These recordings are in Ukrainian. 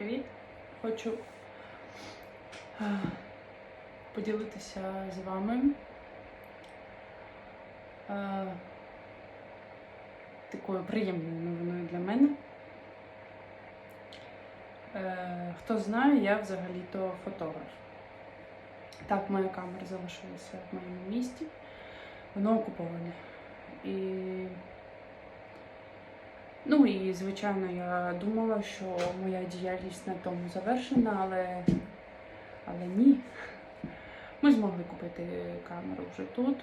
привіт! Хочу е, поділитися з вами е, такою приємною новиною для мене. Е, Хто знає, я взагалі-то фотограф. Так, моя камера залишилася в моєму місті. Воно окуповане. І Ну і звичайно, я думала, що моя діяльність на тому завершена, але, але ні. Ми змогли купити камеру вже тут,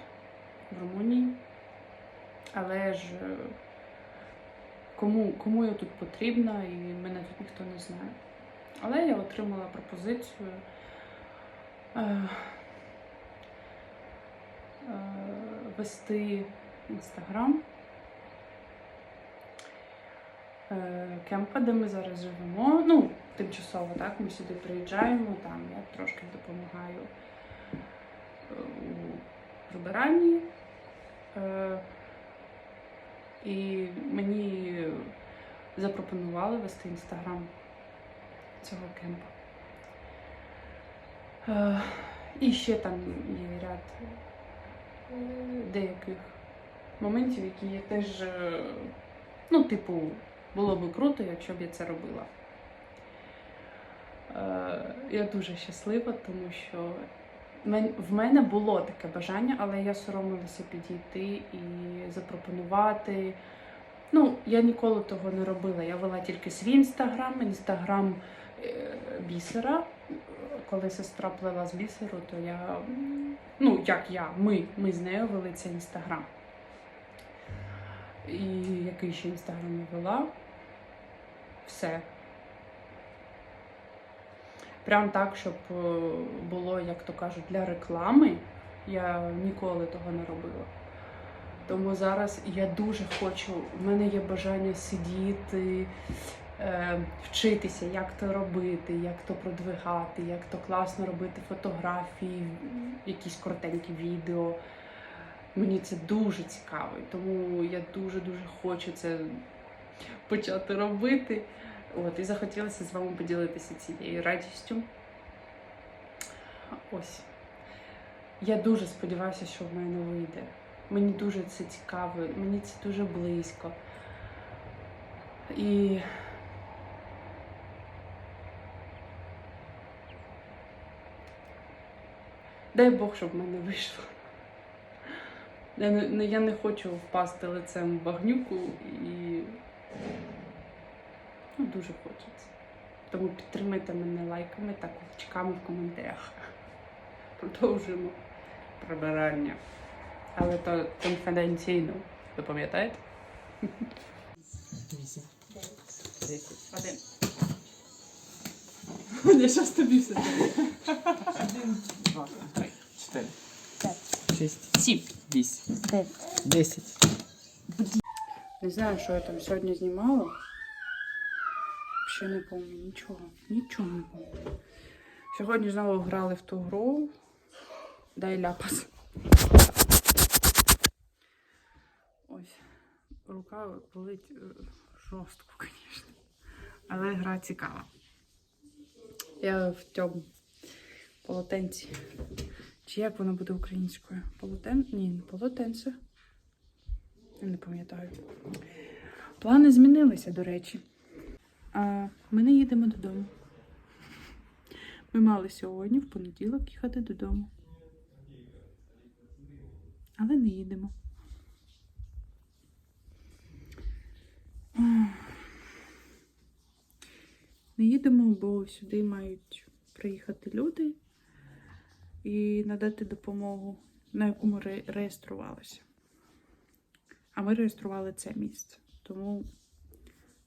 в Румунії. Але ж е, кому, кому я тут потрібна і мене тут ніхто не знає. Але я отримала пропозицію е, е, вести інстаграм. Е, Кемпа, де ми зараз живемо. Ну, тимчасово, так, ми сюди приїжджаємо, там я трошки допомагаю е, у прибиранні. Е, І мені запропонували вести інстаграм цього кемпа. І ще там є ряд деяких моментів, які я теж, ну, типу, було би круто, якщо б я це робила. Е, Я дуже щаслива, тому що в мене було таке бажання, але я соромилася підійти і запропонувати. Ну, я ніколи того не робила. Я вела тільки свій інстаграм, інстаграм е, бісера. Коли сестра плела з бісеру, то я, ну як я, ми, ми з нею вели цей інстаграм. І який ще інстаграм я вела. Все. Прям так, щоб е, було, як то кажуть, для реклами. Я ніколи того не робила. Тому зараз я дуже хочу, в мене є бажання сидіти, е, вчитися, як то робити, як то продвигати, як то класно робити фотографії, якісь коротенькі відео. Мені це дуже цікаво, і тому я дуже-дуже хочу це почати робити. От, і захотілося з вами поділитися цією радістю. Ось. Я дуже сподіваюся, що в мене вийде. Мені дуже це цікаво, мені це дуже близько. І дай Бог, щоб в мене вийшло. Я не, я не хочу впасти лицем в багнюку і ну, дуже хочеться. Тому підтримайте мене лайками та ковчиками в коментарях. Продовжуємо прибирання. Але то конфіденційно. Ви пам'ятаєте? Вісім. Десять. Один. Я щас тобі все. Один, два, три, чотири. Шість, Сім. вісім, десять. Не знаю, що я там сьогодні знімала. Ще не пам'ятаю нічого. Нічого не пам'ятаю. Сьогодні знову грали в ту гру. Дай ляпас. Ось. Рука болить е, жорстко, звісно. Але гра цікава. Я в цьому полотенці. Чи як воно буде українською? Полотен? Ні, не полотенце. Я не пам'ятаю. Плани змінилися, до речі. А ми не їдемо додому. Ми мали сьогодні, в понеділок, їхати додому. Але не їдемо. Не їдемо, бо сюди мають приїхати люди і надати допомогу, на яку ми ре- реєструвалися. А ми реєстрували це місце, тому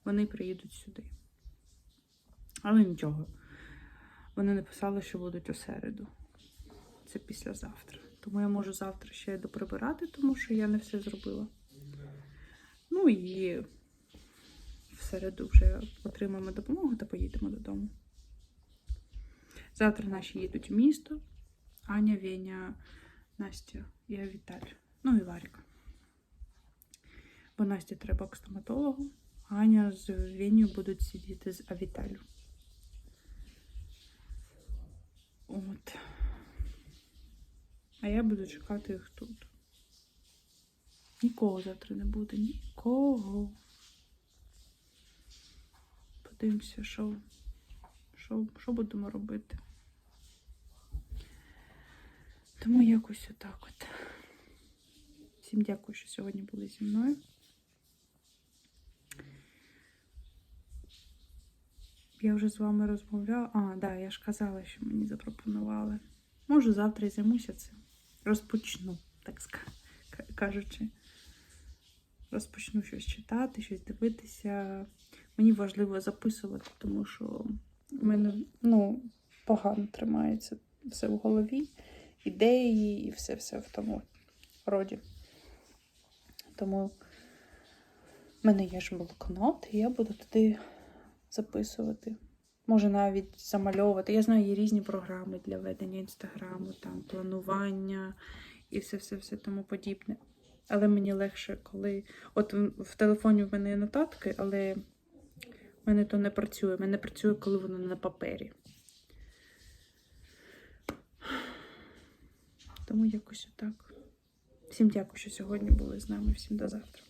вони приїдуть сюди. Але нічого. Вони написали, що будуть у середу. Це післязавтра. Тому я можу завтра ще доприбирати, тому що я не все зробила. Ну і в середу вже отримаємо допомогу та поїдемо додому. Завтра наші їдуть в місто. Аня, Веня, Настя, я Віталь. Ну і Ларіка. Бо Насті треба к стоматологу, Аня з Веню будуть сидіти з Авіталю. От. А я буду чекати їх тут. Нікого завтра не буде, нікого. Подивимося, що, що, що будемо робити. Тому якось отак от. Всім дякую, що сьогодні були зі мною. Я вже з вами розмовляла. А, да, я ж казала, що мені запропонували. Може, завтра займуся цим. Розпочну, так кажучи. Розпочну щось читати, щось дивитися. Мені важливо записувати, тому що в мене ну, погано тримається все в голові, ідеї і все-все в тому роді. Тому в мене є ж блокнот, і я буду туди записувати. Може навіть замальовувати. Я знаю, є різні програми для ведення інстаграму, там планування і все-все-все тому подібне. Але мені легше, коли. От в, телефоні в мене є нотатки, але в мене то не працює. В мене працює, коли воно на папері. Тому якось отак. Всім дякую, що сьогодні були з нами. Всім до завтра.